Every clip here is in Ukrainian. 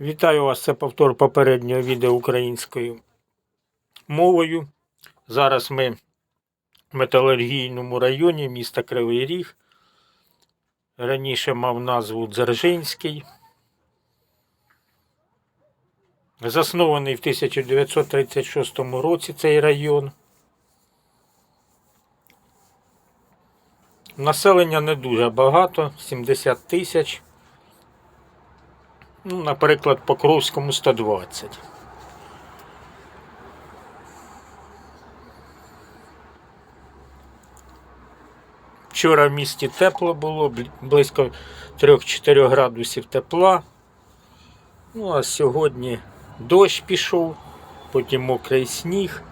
Вітаю вас, це повтор попереднього відео українською мовою. Зараз ми в металургійному районі міста Кривий Ріг. Раніше мав назву Дзержинський. Заснований в 1936 році цей район. Населення не дуже багато, 70 тисяч. Ну, наприклад, Покровському 120. Вчора в місті тепло було, близько 3-4 градусів тепла. Ну, а сьогодні дощ пішов, потім мокрий сніг.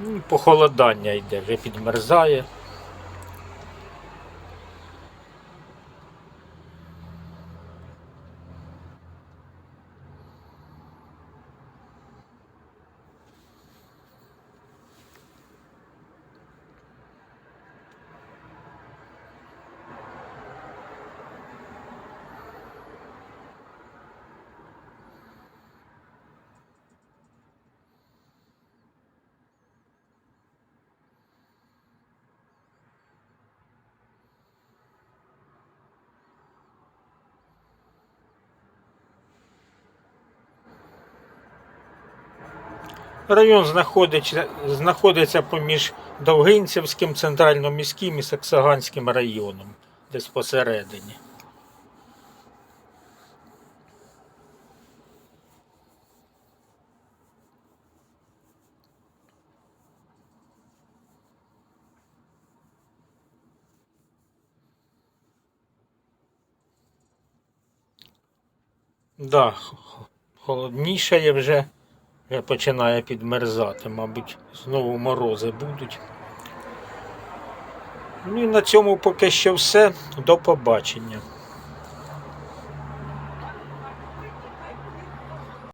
Ну, похолодання йде, вже підмерзає. Район знаходиться, знаходиться поміж Довгинцівським, центрально-міським і Саксаганським районом, десь посередині. Да, х- холоднішає вже, вже починає підмерзати, мабуть, знову морози будуть. Ну і на цьому поки що все. До побачення.